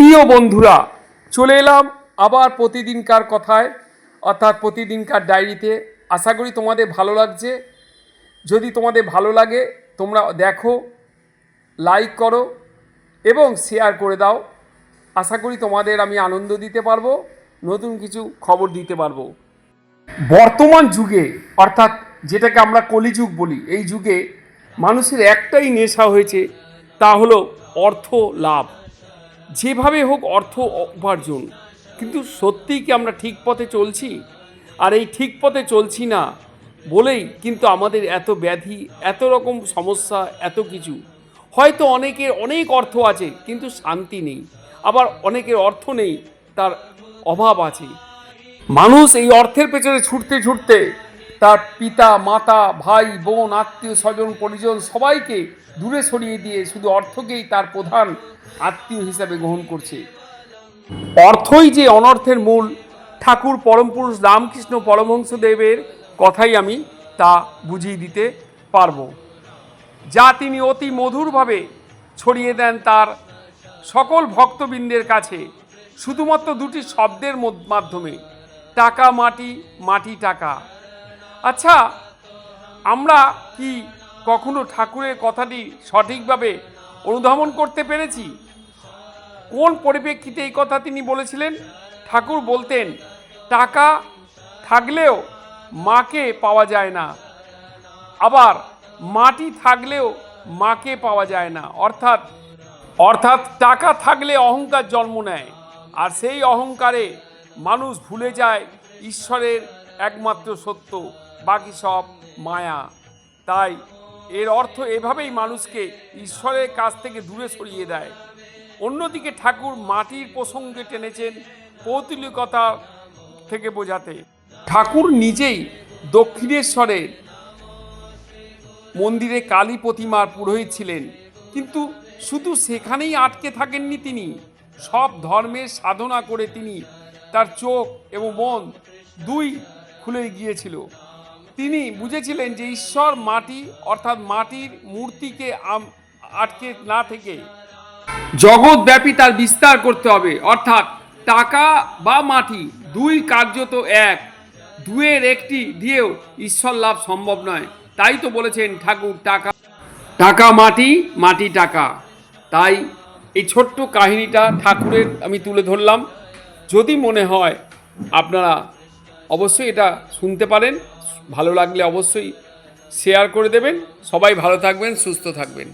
প্রিয় বন্ধুরা, চলে এলাম আবার প্রতিদিনকার কথায়, অর্থাৎ প্রতিদিনকার ডায়েরিতে। আশা করি তোমাদের ভালো লাগছে। যদি তোমাদের ভালো লাগে, তোমরা দেখো, লাইক করো এবং শেয়ার করে দাও। আশা করি তোমাদের আমি আনন্দ দিতে পারব, নতুন কিছু খবর দিতে পারব। বর্তমান যুগে, অর্থাৎ যেটাকে আমরা কলিযুগ বলি, এই যুগে মানুষের একটাই নেশা হয়েছে, তা হলো অর্থ লাভ। যেভাবে হোক অর্থ উপার্জন। কিন্তু সত্যিই কি আমরা ঠিক পথে চলছি? আর এই ঠিক পথে চলছি না বলেই কিন্তু আমাদের এত ব্যাধি, এত রকম সমস্যা, এত কিছু। হয়তো অনেকের অনেক অর্থ আছে, কিন্তু শান্তি নেই। আবার অনেকের অর্থ নেই, তার অভাব আছে। মানুষ এই অর্থের পেছনে ছুটতে ছুটতে তার পিতা, মাতা, ভাই, বোন, আত্মীয় স্বজন, পরিজন সবাইকে দূরে সরিয়ে দিয়ে শুধু অর্থকেই তার প্রধান আত্মীয় হিসাবে গ্রহণ করছে। অর্থই যে অনর্থের মূল, ঠাকুর পরমপুরুষ রামকৃষ্ণ পরমহংসদেবের কথাই আমি তা বুঝিয়ে দিতে পারব। যা তিনি অতি মধুরভাবে ছড়িয়ে দেন তার সকল ভক্তবৃন্দের কাছে, শুধুমাত্র দুটি শব্দের মাধ্যমে, টাকা, মাটি মাটি, টাকা। আচ্ছা আমরা কি কখনো ঠাকুরের কথাটি সঠিকভাবে অনুধাবন করতে পেরেছি? কোন পরিপ্রেক্ষিতে এই কথা তিনি বলেছিলেন? ঠাকুর বলতেন, টাকা থাকলেও মাকে পাওয়া যায় না। আবার মাটি থাকলেও মাকে পাওয়া যায় না। অর্থাৎ অর্থাৎ টাকা থাকলে অহংকার জন্ম নেয়, আর সেই অহংকারে মানুষ ভুলে যায় ঈশ্বরের একমাত্র সত্য। বাকি সব মায়া। তাই এর অর্থ এভাবেই মানুষকে ঈশ্বরের কাছ থেকে দূরে সরিয়ে দেয়। অন্যদিকে ঠাকুর মাটির প্রসঙ্গে টেনেছেন পৌতুলিকতা থেকে বোঝাতে। ঠাকুর নিজেই দক্ষিণেশ্বরের মন্দিরে কালী প্রতিমার পুরোহিত ছিলেন। কিন্তু শুধু সেখানেই আটকে থাকেননি তিনি। সব ধর্মের সাধনা করে তিনি তার চোখ এবং মন দুই খুলে গিয়েছিল। তিনি বুঝেছিলেন যে ঈশ্বর মাটি, অর্থাৎ মাটির মূর্তিকে আটকে না থেকে জগৎব্যাপী তার বিস্তার করতে হবে। অর্থাৎ টাকা বা মাটি দুই কার্যত এক, দুয়ের একটি দিয়েও ঈশ্বর লাভ সম্ভব নয়। তাই তো বলেছেন ঠাকুর, টাকা টাকা মাটি মাটি টাকা। তাই এই ছোট্ট কাহিনীটা ঠাকুরের আমি তুলে ধরলাম। যদি মনে হয় আপনারা অবশ্যই এটা শুনতে পারেন। ভালো লাগলে অবশ্যই শেয়ার করে দেবেন। সবাই ভালো থাকবেন সুস্থ থাকবেন।